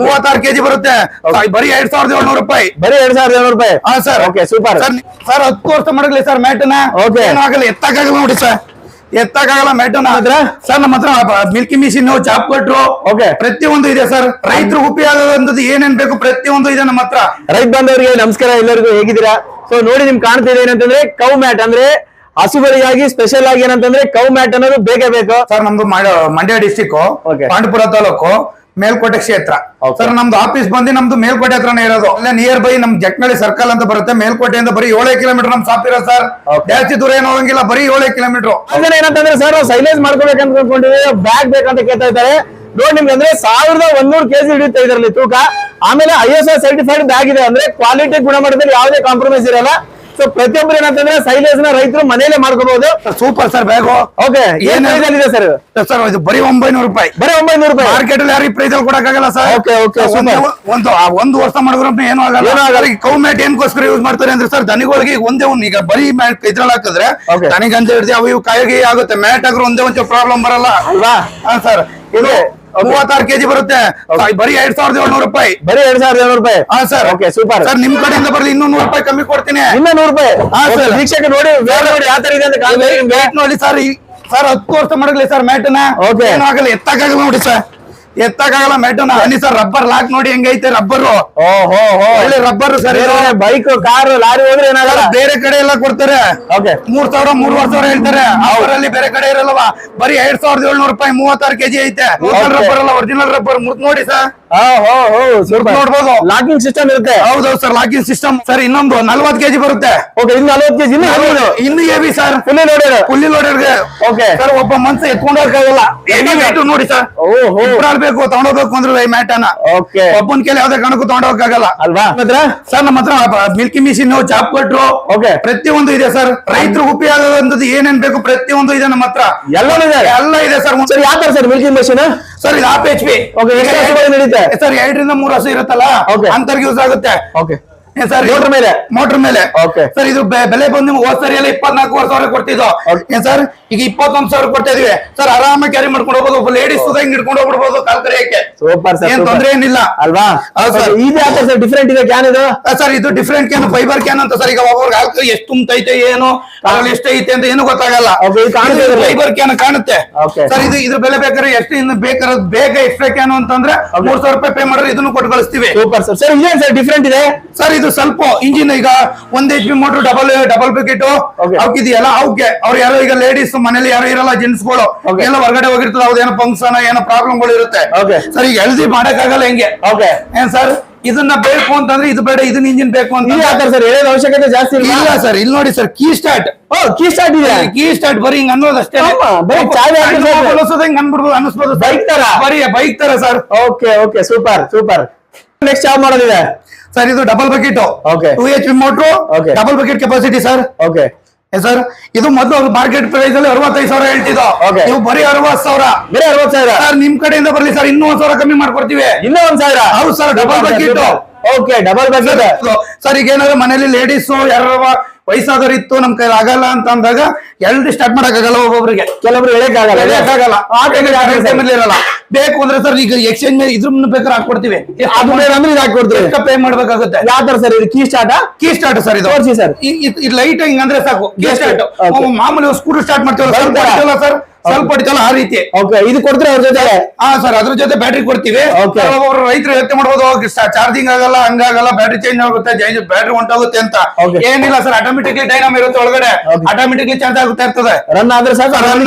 ಮೂವತ್ತಾರು ಕೆಜಿ ಬರುತ್ತೆ. ಬರೀ ಎರಡ್ ಸಾವಿರದ ಏಳ್ನೂರು ರೂಪಾಯಿ. ಬರೀ ಎರಡ್ ಸಾವಿರದ ಏಳ್ನೂರು ರೂಪಾಯಿ? ಹಾ ಸರ್. ಓಕೆ ಸೂಪರ್ ಸರ್ ಹತ್ತು ವರ್ಷ ಮಾಡಲಿ ಸರ್ ಮ್ಯಾಟನ್ನ Okay. ಏನಾಗಲ್ಲ ಎತ್ತಕ್ಕಾಗಲ್ಲ ನೋಡಿ ಸರ್. ಎತ್ತಕ್ಕಾಗಲ್ಲ ಮ್ಯಾಟನ್. ಆದ್ರೆ? ಸರ್ ನಮ್ಮ ಹತ್ರ ಮಿಲ್ಕಿ ಮಿಷಿನ್ ಚಾಪ್ ಕೊಟ್ರು ಓಕೆ ಪ್ರತಿಯೊಂದು ಇದೆ ಸರ್. ರೈತರು ಉಪಯೋಗ ಆಗುವಂಥದ್ದು ಏನೇನ್ ಬೇಕು ಪ್ರತಿಯೊಂದು ಇದೆ ನಮ್ಮ ಹತ್ರ. ರೈತ ಬಾಂಧವರಿಗೆ ನಮಸ್ಕಾರ ಎಲ್ಲರಿಗೂ ಹೇಗಿದ್ದೀರಾ? ಸೊ ನೋಡಿ ನಿಮ್ ಕಾಣ್ತಿದೆ ಏನಂತಂದ್ರೆ ಕೌ ಮ್ಯಾಟ್ ಅಂದ್ರೆ ಹಸುಗಳಿಗಾಗಿ ಸ್ಪೆಷಲ್ ಆಗಿ ಏನಂತಂದ್ರೆ ಕೌ ಮ್ಯಾಟ್ ಅನ್ನೋದು ಬೇಕೇ ಬೇಕು. ಸರ್ ನಮ್ದು ಮಾಡ- ಮಂಡ್ಯ ಡಿಸ್ಟಿಕ್. ಪಾಂಡಪುರ ತಾಲೂಕು. ಮೇಲ್ಕೋಟೆ ಕ್ಷೇತ್ರ. ಸರ್ ನಮ್ದು ಆಫೀಸ್ ಬಂದು ನಮ್ದು ಮೇಲ್ಕೋಟೆ ಹತ್ರನೇ ಇರೋದು. ಅಲ್ಲೇ ನಿಯರ್ ಬೈ ನಮ್ ಜಕ್ನಳ್ಳಿ ಸರ್ಕಲ್ ಅಂತ ಬರುತ್ತೆ. ಮೇಲ್ಕೋಟೆಯಿಂದ ಬರೀ ಏಳೇ ಕಿಲೋಮೀಟರ್ ನಮ್ ಸಾಪ್ ಇರೋ ಸರ್. ಜಾಸ್ತಿ ದೂರ ಏನು ಹೋಗಂಗಿಲ್ಲ ಬರೀ ಏಳೇ ಕಿಲೋಮೀಟರ್ ಅಂದ್ರೆ ಏನಂತಂದ್ರೆ ಸರ್ ಸೈಲೇಜ್ ಮಾಡ್ಕೋಬೇಕಂತ ಅನ್ಕೊಂಡಿದ್ದೀವಿ ಬ್ಯಾಗ್ ಬೇಕಂತ ಕೇಳ್ತಾ ಇದ್ದಾರೆ. ನೋಡಿ ನಿಮ್ಗೆ ಅಂದ್ರೆ ಸಾವಿರದ ಒಂದೂರು ಕೆಜಿ ಹಿಡಿಯುತ್ತೆ ಇದರಲ್ಲಿ ತೂಕ. ಆಮೇಲೆ I S I certified bag ಇದೆ. ಅಂದ್ರೆ ಕ್ವಾಲಿಟಿ ಗುಣಮಟ್ಟದಲ್ಲಿ ಯಾವುದೇ ಕಾಂಪ್ರಮೈಸ್ ಇರಲ್ಲ. ಸೊ ಪ್ರತಿಯೊಬ್ಬರು ಏನಂತಂದ್ರೆ ಸೈಲೇಜ್ನ ರೈತರು ಮನೇಲೆ ಮಾಡ್ಕೋಬಹುದು ಸೂಪರ್ ಸರ್ ಬ್ಯಾಗು ಓಕೆ ಏನ್ ಇದೆ ಸರ್ ಸರ್ ಇದು ಬರೀ ಒಂಬೈನೂರು ರೂಪಾಯಿ. ಬರೀ ಒಂಬೈನೂರು ರೂಪಾಯಿ? ಮಾರ್ಕೆಟ್ ಅಲ್ಲಿ ಯಾರಿಗೆ ಪ್ರೈಸ್ ಅಲ್ಲಿ ಕೊಡಕ್ಕಾಗಲ್ಲ ಸರ್ Okay, okay, ಒಂದು ಒಂದು ಆ ಒಂದು ವರ್ಷ ಮಾಡಿದ್ರು ಏನು ಆಗಲ್ಲ. ಏನೂ ಆಗಲ್ಲ. ಈ ಕೌ ಮ್ಯಾಟ್ ಏನ್ಕೋಸ್ಕರ ಯೂಸ್ ಮಾಡ್ತಾರೆ ಅಂದ್ರೆ ಸರ್ ದನಿಗಳಿಗೆ ಒಂದೇ ಒಂದು ಈಗ ಬರೀ ಮ್ಯಾಟ್ ಇದ್ರಲ್ಲಿ ಹಾಕಿದ್ರೆ Okay. ದನಿಗಂತ ಹಿಡಿದು ಅವು ಇವು ಕಾಯಿಗೆ ಆಗುತ್ತೆ. ಮ್ಯಾಟ್ ಆಗ್ರೂ ಒಂದೇ ಒಂದು ಪ್ರಾಬ್ಲಮ್ ಬರಲ್ಲ. ಅಲ್ವಾ? ಹಾ ಸರ್ ಇದು. ಮೂವತ್ತಾರು ಕೆಜಿ ಬರುತ್ತೆ. ಬರೀ ಎರಡ್ ಸಾವಿರದ ಏಳ್ನೂರು ರೂಪಾಯಿ. ಬರೀ ಎರಡ್ ಸಾವಿರದ ಏಳ್ನೂರು ರೂಪಾಯಿ? ಹಾ ಸರ್. ಓಕೆ ಸೂಪರ್ ಸರ್ ನಿಮ್ ಕಡೆಯಿಂದ ಬರಲಿ ಇನ್ನೂ ನೂರು ರೂಪಾಯಿ ಕಮ್ಮಿ ಕೊಡ್ತೀನಿ. ಇನ್ನೂ ನೂರು ರೂಪಾಯಿ? ಹಾ, ಸರ್. ವೀಕ್ಷಕ ನೋಡಿ ನೋಡಿ ಯಾವ ತರ ಇದೆ ಅಂತ ಇದೆ ನೋಡಿ ಸರ್. ಸರ್ ಹತ್ತು ವರ್ಷ ಮಾಡಲಿ ಸರ್ ಮ್ಯಾಟ್ನ ಓಕೆ ಏನೂ ಆಗಲ್ಲ ಎತ್ತಕ್ಕಾಗಲ್ಲ ನೋಡಿ ಸರ್. ಎತ್ತಕ್ಕಾಗಲ್ಲ ಮ್ಯಾಟ್ನ ಹನಿ ಸರ್ ರಬ್ಬರ್ ಲಾಕ್ ನೋಡಿ ಹೆಂಗೈತೆ ರಬ್ಬರ್. ಓ ಹೋ. ಹೋ ಒಳ್ಳೆ rubber sir. Bike car lorry ಹೋದ್ರೆ ಏನಾಗಲ್ಲ? ಬೇರೆ ಕಡೆ ಎಲ್ಲ ಕೊಡ್ತಾರೆ. ಓಕೆ ಮೂರ್ ಸಾವಿರ ಮೂರುವರೆ ಸಾವಿರ ಹೇಳ್ತಾರೆ. ಅವರಲ್ಲಿ ಬೇರೆ ಕಡೆ ಇರಲ್ಲವಾ? ಬರೀ ಎರಡ್ ಸಾವಿರದ ಏಳ್ನೂರು ರೂಪಾಯಿ ಮೂವತ್ತಾರು ಕೆಜಿ ಐತೆ. ರಬ್ಬರ್ ಅಲ್ಲ ಒರಿಜಿನಲ್ ರಬ್ಬರ್ ಮುಟ್ ನೋಡಿ ಸರ್. ನೋಡ್ಬೋದು. ಲಾಕಿಂಗ್ ಸಿಸ್ಟಮ್ ಇರುತ್ತೆ. ಹೌದೌದು ಸರ್ ಲಾಕಿಂಗ್ ಸಿಸ್ಟಮ್ ಸರ್ ಇನ್ನೊಂದು ನಲ್ವತ್ ಕೆಜಿ ಬರುತ್ತೆ. ಓಕೆ ಇನ್ನು ನಲವತ್ತು ಕೆಜಿ ಇನ್ನು heavy sir. Fully loaded fully loaded okay sir ಒಬ್ಬ ಮನ್ಸ ಎತ್ಕೊಂಡು ಹೋಗಕ್ಕಾಗಲ್ಲ ಹೆವಿ ವೇಟ್ ನೋಡಿ ಸರ್. ಓ ಹೋ ಬೇಕು ತಗೊಂಡೋಗ್ಬೇಕು ಅಂದ್ರೆ ಈ ಮ್ಯಾಟ್ ಅನ್ನ. ಓಕೆ ಒಬ್ಬನ ಕೇಳಿ ಯಾವ್ದೇ ಕಣಕ್ಕೂ ತಗೊಂಡೋಗಕ್ಕಾಗಲ್ಲ. ಅಲ್ವಾ? ಸರ್ ನಮ್ಮ ಹತ್ರ ಮಿಲ್ಕಿ ಮಿಷಿನ್ ಚಾಪ್ ಕೊಟ್ರು ಓಕೆ ಪ್ರತಿಯೊಂದು ಇದೆ ಸರ್. ರೈತರು ಉಪಯೋಗ ಆಗುವಂತದ್ದು ಏನೇನ್ ಬೇಕು ಪ್ರತಿಯೊಂದು ಇದೆ ನಮ್ಮ ಹತ್ರ. ಎಲ್ಲನೂ ಇದೆ. ಎಲ್ಲ ಇದೆ ಸರ್. ಸರ್ ಯಾವ ತರ ಸರ್ ಮಿಲ್ಕಿಂಗ್ ಮಷೀನ್ ಸರ್ ಇದು ಎಚ್ ಪಿ ಓಕೆ ನಡೀತೆ? ಸರ್ ಎರಡರಿಂದ ಮೂರು ಹಸು ಇರುತ್ತಲ್ಲ. ಅಂತರ್ಗೆ ಯೂಸ್ ಆಗುತ್ತೆ. ಓಕೆ ಸರ್ Motor ಮೇಲೆ? ಮೋಟರ್ ಮೇಲೆ. ಓಕೆ ಸರ್ ಇದು ಬೆಲೆ ಬಂದು ನಿಮ್ಗೆ ಹೋದ್ ಸರಿ ಎಲ್ಲ ಇಪ್ಪತ್ನಾಲ್ಕೂವರೆ ಸಾವಿರ ಕೊಡ್ತಿದ್ದು. ಏನ್ ಸರ್ ಈಗ ಇಪ್ಪತ್ತೊಂದ್ ಸಾವಿರ ಕೊಡ್ತಾ ಇದೀವಿ. ಸರ್ ಆರಾಮಾಗಿ ಕ್ಯಾರಿ ಮಾಡ್ಕೊಂಡು ಹೋಗ್ಬೋದು. ಒಬ್ಬ ಲೇಡೀಸ್ ಹಿಂಗ್ ಹಿಡ್ಕೊಂಡು ಹೋಗ್ಬಿಡ್ಬೋದು ಕಾಲ್ ಕರೆಯಕ್ಕೆ? ಸೂಪರ್ ಸರ್ ಏನ್ ತೊಂದ್ರೆ ಏನಿಲ್ಲ. ಅಲ್ವಾ? ಸರ್ ಇದು ಸರ್ ಡಿಫ್ರೆಂಟ್ ಇದೆ ಕ್ಯಾನ್ ಇದು? ಸರ್ ಇದು ಡಿಫ್ರೆಂಟ್ ಕ್ಯಾನ್ ಫೈಬರ್ ಕ್ಯಾನ್ ಅಂತ ಸರ್ ಈಗ ಒಬ್ಬೊಬ್ರಿಗೆ ಹಾಕಿ ಎಷ್ಟು ತುಂಬೈತೆ ಏನು ಅದ್ರಲ್ಲಿ ಎಷ್ಟು ಐತೆ ಅಂತ ಏನು ಗೊತ್ತಾಗಲ್ಲ. ಫೈಬರ್ ಕ್ಯಾನ್ ಕಾಣುತ್ತೆ. ಸರ್ ಇದು ಇದ್ರ ಬೆಲೆ ಬೇಕಾದ್ರೆ ಎಷ್ಟು ಇನ್ನು ಬೇಕಾದ್ರೆ ಬೇಗ ಎಕ್ಸ್ಟ್ರಾ ಕ್ಯಾನ್ ಅಂತಂದ್ರೆ ಮೂರ್ ಸಾವಿರ ರೂಪಾಯಿ ಪೇ ಮಾಡಿದ್ರೆ ಇದನ್ನು ಕೊಟ್ಟು ಕಳಿಸ್ತೀವಿ. ಸೂಪರ್ ಸರ್ ಸರ್ ಇದೇನ್ ಸರ್ ಡಿಫ್ರೆಂಟ್ ಇದೆ? ಸರ್ ಇದು ಸ್ವಲ್ಪ ಇಂಜಿನ್ ಈಗ ಒಂದ್ H P motor double double ಪಿಕೇಟ್ okay ಅವಕ್ಕಿದೆಯಲ್ಲ ಅವಕ್ಕೆ ಅವ್ರು ಯಾರೋ ಈಗ ಲೇಡೀಸ್ ಮನೇಲಿ ಯಾರು ಇರಲ್ಲ ಜೆಂಟ್ಸ್ಗಳು. ಎಲ್ಲ ಹೊರಗಡೆ ಹೋಗಿರ್ತದೆ ಅವ್ದೇನೋ ಫಂಕ್ಷನ್ ಏನೋ ಪ್ರಾಬ್ಲಮ್ಗಳು ಇರುತ್ತೆ. Okay. ಸರ್ ಈಗ ಹೆಲ್ದಿ ಮಾಡಕ್ಕಾಗಲ್ಲ ಹೆಂಗೆ? ಏನ್ ಸರ್ ಇದನ್ನ ಬೇಕು ಅಂತಂದ್ರೆ ಇದು ಬೇಡ ಇದನ್ನ ಇಂಜಿನ್ ಬೇಕು ಅಂತ. ಸರ್ ಹೇಳೋದು ಅವಶ್ಯಕತೆ ಜಾಸ್ತಿ ಇಲ್ಲ. ಸರ್ ಇಲ್ಲಿ ನೋಡಿ sir key start oh key start ಇದೆ. ಕೀ ಸ್ಟಾರ್ಟ್ ಬರೀ ಹಿಂಗ್ ಅನ್ನೋದಷ್ಟೇ. ಅಷ್ಟೇ ಬರೀ ಚಾವಿ. ಹಿಂಗ್ ಅನ್ಬಿಡ್ಬೋದು ಅನಿಸ್ಬೋದು Bike ತರ? ಬರೀ ಬೈಕ್ ತರ sir. Okay okay super super next ಯಾವ ಮಾಡೋದಿದೆ. ಸರ್ ಇದು double bucket. Two H P motor. Double bucket capacity sir okay sir ಇದು ಮೊದಲು ಮಾರ್ಕೆಟ್ ಪ್ರೈಸ್ ಅಲ್ಲಿ ಅರವತ್ತೈದು ಸಾವಿರ ಹೇಳ್ತಿದ್ದು. ನೀವು ಬರೀ ಅರವತ್ತು ಸಾವಿರ. ಬೇರೆ ಅರವತ್ತು ಸಾವಿರ? ಸರ್ ನಿಮ್ ಕಡೆಯಿಂದ ಬರ್ಲಿ ಸರ್ ಇನ್ನೂ ಒಂದ್ ಸಾವಿರ ಕಮ್ಮಿ ಮಾಡ್ಕೊಡ್ತೀವಿ. ಇನ್ನೂ ಒಂದ್ ಸಾವಿರ? ಹೌದು sir double bucket okay double bucket sir ಈಗ ಏನಾದ್ರು ಮನೇಲಿ ಲೇಡೀಸ್ ಯಾರ ವಯಸ್ಸಾದವ್ರು ಇತ್ತು ನಮ್ ಕೈಲಿ ಆಗಲ್ಲ ಅಂತ ಅಂದಾಗ ಎಲ್ರಿ ಸ್ಟಾರ್ಟ್ ಮಾಡಕ್ಕಾಗಲ್ಲ ಒಬ್ಬೊಬ್ರಿಗೆ. ಕೆಲವರು ಹೇಳಕ್ಕಾಗಲ್ಲ. ಇರಲ್ಲ. ಬೇಕು ಅಂದ್ರೆ ಸರ್ ಈಗ ಎಕ್ಸ್ಚೇಂಜ್ ಮೇಲೆ ಇದ್ರ ಬೇಕಾದ್ರೆ ಹಾಕೊಡ್ತೀವಿ ಅದು ಅಂದ್ರೆ ಇದು ಹಾಕೊಡ್ತೀವಿ ಪೇ ಮಾಡ್ಬೇಕಾಗುತ್ತೆ. ಯಾವ ತರ ಸರ್ ಇದು? Key start key start sir ಇದು. ಸರ್ ಈ ಇದು ಲೈಟ್ ಹಿಂಗ್ ಅಂದ್ರೆ ಸಾಕು ಕೀ ಸ್ಟಾರ್ಟ್. ಮಾಮೂಲಿ ಸ್ಕೂಟರ್ ಸ್ಟಾರ್ಟ್ ಮಾಡ್ತೀವಲ್ಲ ಸರ್ ಸ್ವಲ್ಪ ಆ ರೀತಿ. ಓಕೆ ಇದು ಕೊಡ್ತೀರಾ ಅವ್ರ ಜೊತೆ? ಹಾ ಸರ್ ಅದ್ರ ಜೊತೆ ಬ್ಯಾಟ್ರಿ ಕೊಡ್ತೀವಿ. ಓಕೆ ಒಬ್ಬರು ರೈತರು ವ್ಯಕ್ತಿ ಮಾಡ್ಬೋದು ಚಾರ್ಜಿಂಗ್ ಆಗಲ್ಲ ಹಂಗಾಗಲ್ಲ ಬ್ಯಾಟ್ರಿ ಚೇಂಜ್ ಆಗುತ್ತೆ ಬ್ಯಾಟ್ರಿ ಹೊಂಟೋಗುತ್ತೆ ಅಂತ. ಏನಿಲ್ಲ ಸರ್ ಆಟೋಮೆಟಿಕ್ಲಿ ಡೈನಾಮ್ ಇರುತ್ತೆ ಒಳಗಡೆ. ಆಟೋಮೆಟಿಕ್ ಆಟೋಮೆಟಿಕ್ಲಿ ಚಾರ್ಜ್ ಆಗುತ್ತೆ ಇರ್ತದೆ. ರನ್ ಆದ್ರೆ ಸರ್ ರನ್.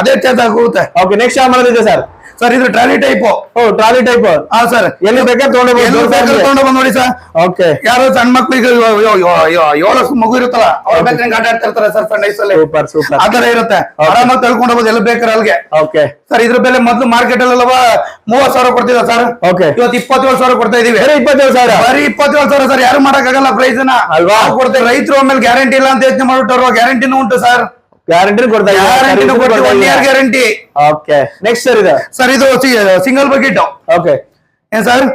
ಅದೇ ಚಾರ್ಜ್ ಆಗುತ್ತೆ. ಓಕೆ ನೆಕ್ಸ್ಟ್ ಯಾವ ಮಾಡೋದಿದೆ ಸರ್ ಸರ್ ಇದು ಟ್ರಾಲಿ ಟೈಪ್ ಓ ಟ್ರಾಲಿ ಟೈಪ್ ಹಾ ಸರ್ ಎಲ್ಲಿ ಬೇಕಾದ್ರೆ ತಗೊಂಡು ಬಂದ್ ನೋಡಿ ಸರ್ ಓಕೆ ಯಾರೋ ಸಣ್ಣ ಮಕ್ಳಿಗೆ ಏಳು ಮಗು ಇರುತ್ತಲ್ಲ ಅವ್ರ ಬೇಕಾದ್ರೆ ಆಟ ಆಡ್ತಿರ್ತಾರೆ ಸರ್ ಸಣ್ಣ ವಯಸ್ಸಲ್ಲಿ ಸೂಪರ್ ಸೂಪರ್ ಆ ತರ ಇರುತ್ತೆ. ಆರಾಮಾಗಿ ತಳ್ಕೊಂಡು ಹೋಗೋದು ಎಲ್ಲ ಬೇಕಾದ್ರೆ ಅಲ್ಲಿಗೆ ಓಕೆ ಸರ್ ಇದ್ರ ಬೆಲೆ ಮೊದ್ಲು ಮಾರ್ಕೆಟ್ ಅಲ್ಲವ ಮೂವತ್ ಸಾವಿರ ಕೊಡ್ತಿದ್ದ ಸರ್ ಓಕೆ ಇವತ್ತು ಇಪ್ಪತ್ತೇಳು ಸಾವಿರ ಕೊಡ್ತಾ ಇದೀವಿ. ಬೇರೆ ಇಪ್ಪತ್ತೇಳು ಸಾವಿರ? ಬರೀ ಇಪ್ಪತ್ತೇಳು ಸಾವಿರ ಸರ್ ಯಾರು ಮಾಡಕ್ಕಾಗಲ್ಲ ಪ್ರೈಸ್ನ ಅಲ್ವಾ? ಕೊಡ್ತೇವೆ ರೈತರು ಆಮೇಲೆ ಗ್ಯಾರಂಟಿ ಇಲ್ಲ ಅಂತ ಯೋಚನೆ ಮಾಡ್ಬಿಟ್ಟವ್ರು ಗ್ಯಾರಂಟಿನೂ ಉಂಟು ಸರ್ ಗ್ಯಾರಂಟಿ ಕೊಡ್ತಾ guarantee one year guarantee okay next sir ಇದು. ಸರ್ ಇದು ಸಿಂಗಲ್ ಬಕೆಟ್ ಓಕೆ ಏನ್ ಸರ್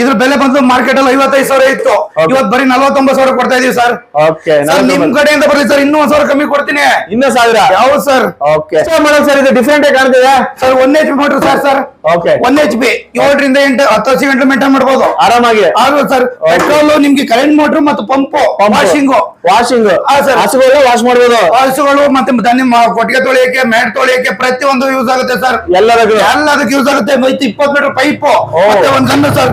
ಇದ್ರ ಬೆಲೆ ಬಂದು ಮಾರ್ಕೆಟ್ ಅಲ್ಲಿ ಐವತ್ತೈದು ಸಾವಿರ ಇತ್ತು. ಇವತ್ತು ಬರೀ ನಲವತ್ತೊಂಬತ್ತು ಸಾವಿರ ಕೊಡ್ತಾ ಇದೀವಿ ಸರ್ ಓಕೆ ನಿಮ್ ಕಡೆಯಿಂದ ಬರ್ಲಿ ಸರ್ ಇನ್ನೂ ಒಂದ್ ಸಾವಿರ ಕಮ್ಮಿ ಕೊಡ್ತೀನಿ. ಇನ್ನೂ ಸಾವಿರ? ಯಾವ್ದು ಸರ್ ಓಕೆ ಸರ್ ಇದು ಡಿಫ್ರೆಂಟ್ ಆಗಿ ಕಾಣ್ತಿದೆ ಸರ್ ಒಂದೇ H motor sir sir. One H P ಏಳರಿಂದ ಎಂಟು ಹತ್ತು ಹಸಿ ಗಂಟೆ ಮೇಂಟೈನ್ ಮಾಡಬಹುದು ಆರಾಮಾಗಿ. ಆದ್ರೂ ಸರ್ ಪೆಟ್ರೋಲ್ ನಿಮ್ಗೆ ಕರೆಂಟ್ ಮೋಟರ್ ಮತ್ತು ಪಂಪ್ ವಾಷಿಂಗು ವಾಷಿಂಗ್ ಸರ್. ಹಸುಗಳು ವಾಶ್ ಮಾಡಬಹುದು ಹಸುಗಳು ಮತ್ತೆ ನಿಮ್ಮ ಕೊಟ್ಟಿಗೆ ತೊಳೆಯಕ್ಕೆ ಮ್ಯಾಟ್ ತೊಳೆಯಕ್ಕೆ ಪ್ರತಿಯೊಂದು ಯೂಸ್ ಆಗುತ್ತೆ ಸರ್ ಎಲ್ಲದಕ್ಕೂ. ಎಲ್ಲದಕ್ಕೆ ಯೂಸ್ ಆಗುತ್ತೆ. ಮತ್ತೆ ಇಪ್ಪತ್ತು ಮೀಟರ್ ಪೈಪ್ ಮತ್ತೆ ಒಂದ್ ಗನ್ನು ಸರ್.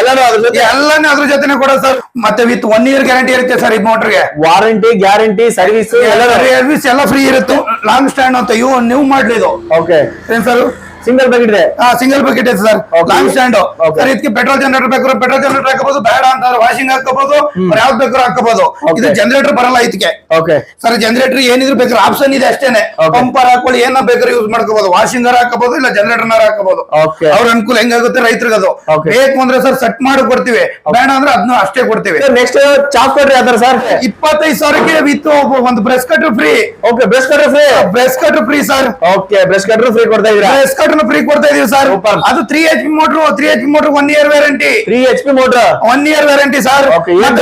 ಎಲ್ಲಾನು ಅದ್ರ ಜೊತೆ. ಎಲ್ಲಾನೇ ಅದ್ರ ಜೊತೆನೆ ಕೂಡ ಸರ್ ಮತ್ತೆ ವಿತ್ ಒನ್ ಇಯರ್ ಗ್ಯಾರಂಟಿ ಇರುತ್ತೆ ಸರ್ ಈ ಮೋಟರ್ಗೆ ವಾರಂಟಿ ಗ್ಯಾರಂಟಿ ಸರ್ವಿಸ್ ಎಲ್ಲ ಸರ್ವಿಸ್ ಎಲ್ಲ ಫ್ರೀ ಇರುತ್ತೆ. ಲಾಂಗ್ ಸ್ಟ್ಯಾಂಡ್ ಅಂತ ಇವು ನೀವು ಮಾಡ್ಲಿ ಇದು. ಓಕೆ ಏನ್ ಸರ್ ಸಿಂಗಲ್ ಬಕೆಟ್ ಇದೆ. ಸಿಂಗಲ್ ಬಕೆಟ್ ಇದೆ ಸರ್. ಲಾಂಗ್ ಸ್ಟ್ಯಾಂಡ್ ಸರ್ ಇದಕ್ಕೆ ಪೆಟ್ರೋಲ್ ಜನರೇಟರ್ ಬೇಕು ಪೆಟ್ರೋಲ್ ಜನರೇಟರ್ ಹಾಕಬಹುದು ಬೇಡ ಅಂತಾರೆ ವಾಷಿಂಗ್ ಹಾಕಬಹುದು ಯಾವ್ದು ಬೇಕಾದ್ರೂ ಹಾಕಬಹುದು. ಇದು ಜನರೇಟರ್ ಬರಲ್ಲ ಇದಕ್ಕೆ. ಓಕೆ ಸರ್ ಜನರೇಟರ್ ಏನಿದ್ರು ಬೇಕಾದ್ರೆ ಆಪ್ಷನ್ ಇದೆ ಅಷ್ಟೇನೆ. ಪಂಪ್ ಪಂಪರ್ ಹಾಕೊಳ್ಳಿ ಏನ ಬೇಕಾದ್ರೆ ಯೂಸ್ ಮಾಡ್ಕೋಬಹುದು ವಾಷಿಂಗರ್ ಹಾಕಬಹುದು ಇಲ್ಲ ಜನರೇಟರ್ ಹಾಕಬಹುದು. ಅವ್ರ ಅನುಕೂಲ ಹೆಂಗಾಗುತ್ತೆ ರೈತರಿಗೆ ಅದು. ಬೇಕು ಅಂದ್ರೆ ಸರ್ ಸೆಟ್ ಮಾಡಿ ಕೊಡ್ತೀವಿ. ಬೇಡ ಅಂದ್ರೆ ಅದನ್ನ ಅಷ್ಟೇ ಕೊಡ್ತೀವಿ. ನೆಕ್ಸ್ಟ್ ಚಾಪ್ ಕೊಡ್ರಿ ಅದ್ರ ಸರ್ ಇಪ್ಪತ್ತೈದು ಸಾವಿರಕ್ಕೆ ವಿತ್ ಒಂದು brush cutter free okay brush cutter free brush cutter free sir okay brush cutter free ಕೊಡ್ತಾ ಇದೀರಾ ಬ್ರೆಸ್ ಕಟ್ರ್ ಫ್ರೀ ಕೊಡ್ತಾ ಇದೀವಿ ಸರ್ ಅದು three H P motor three H P motor one year warranty three H P motor one year warranty sir?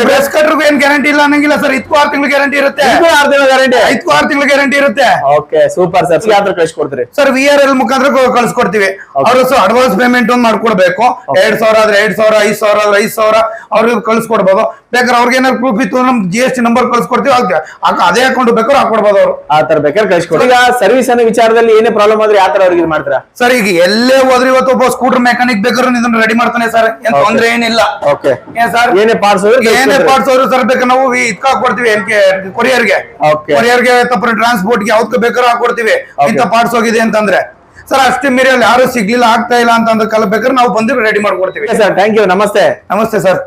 Brush cutter ಏನ್ guarantee ಇಲ್ಲ ಅನ್ನಂಗಿಲ್ಲ sir ಇತ್ತು ಆರು ತಿಂಗಳು ಗ್ಯಾರಂಟಿ ಇರುತ್ತೆ. ಆರು ತಿಂಗಳ ಗ್ಯಾರಂಟಿ ಐದು ಆರು ತಿಂಗಳು ಗ್ಯಾರಂಟಿ ಇರುತ್ತೆ. ಓಕೆ ಸೂಪರ್ ಸರ್ ಯಾವ್ದು ಕಳಿಸ್ಕೊಡ್ತೀರಿ? ಸರ್ ವಿ ಆರ್ ಎಲ್ ಮುಖಾಂತರ ಕಳ್ಸ್ಕೊಡ್ತೀವಿ. ಅವರು ಸೊ ಅಡ್ವಾನ್ಸ್ ಪೇಮೆಂಟ್ ಒಂದು ಮಾಡ್ಕೊಡ್ಬೇಕು. ಎರಡ್ ಸಾವಿರ ಆದ್ರೆ ಎರಡ್ ಸಾವಿರ ಐದ್ ಸಾವಿರ ಆದ್ರೆ ಐದ್ ಸಾವಿರ ಅವ್ರಿಗೆ ಕಳ್ಸಿಕೊಡ್ಬೋದು. ಬೇಕಾದ್ರೆ ಅವ್ರಿಗೆ ಏನಾದ್ರು ಪ್ರೂಫ್ ಇತ್ತು ನಮ್ ಜಿ ಎಸ್ ಟಿ ನಂಬರ್ ಕಳ್ಸಿಕೊಡ್ತೀವಿ. ಅದ್ಕೆ ಅಕ್- ಅದೇ ಅಕೌಂಟ್ ಬೇಕಾದ್ರೆ ಹಾಕೊಡ್ಬೋದು ಅವರು. ಆ ತರ ಬೇಕಾದ್ರೆ ಕಳಿಸ್ಕೊಡಿ. ಈಗ ಸರ್ವಿಸ್ ಅನ್ನೋ ವಿಚಾರದಲ್ಲಿ ಏನೇ ಪ್ರಾಬ್ಲಮ್ ಆದ್ರೆ ಯಾವ ತರ ಅವ್ರಿಗೆ ಇದು ಮಾಡ್ತೀರಾ? ಸರ್ ಈಗ ಎಲ್ಲೇ ಹೋದ್ರೆ ಇವತ್ತು ಒಬ್ಬ ಸ್ಕೂಟರ್ ಮೆಕಾನಿಕ್ ಬೇಕಾದ್ರೆ ಇದನ್ನ ರೆಡಿ ಮಾಡ್ತಾನೆ ಸರ್ ಏನ್ ತೊಂದ್ರೆ ಏನಿಲ್ಲ. ಓಕೆ ಏನ್ ಸರ್ ಏನೇ ಪಾರ್ಟ್ಸ್ ಏನೇ ಪಾರ್ಟ್ಸ್ ಅವರು ಸರ್ ಬೇಕಾದ್ರೆ ನಾವು ಇದಕ್ಕೆ ಕೊರಿಯರ್ಗೆ Okay. ಕೊರಿಯರ್ಗೆ ತಪ್ಪು ಟ್ರಾನ್ಸ್ಪೋರ್ಟ್ಗೆ ಯಾವ್ದಕ್ಕೆ ಬೇಕಾದ್ರೂ ಹಾಕೊಡ್ತೀವಿ. ಇಂಥ ಪಾರ್ಟ್ಸ್ ಹೋಗಿದೆ ಅಂತಂದ್ರೆ. ಸರ್ ಅಷ್ಟೇ ಮೀರಿಯಲ್ಲಿ ಯಾರು ಸಿಗ್ಲಿಲ್ಲ ಆಗ್ತಾ ಇಲ್ಲ ಅಂತಂದ್ರೆ ಕಾಲ ಬೇಕಾದ್ರೆ ನಾವು ಬಂದು ರೆಡಿ ಮಾಡ್ಕೊಡ್ತೀವಿ. ಸರ್ ಥ್ಯಾಂಕ್ ಯು ನಮಸ್ತೆ. ನಮಸ್ತೆ ಸರ್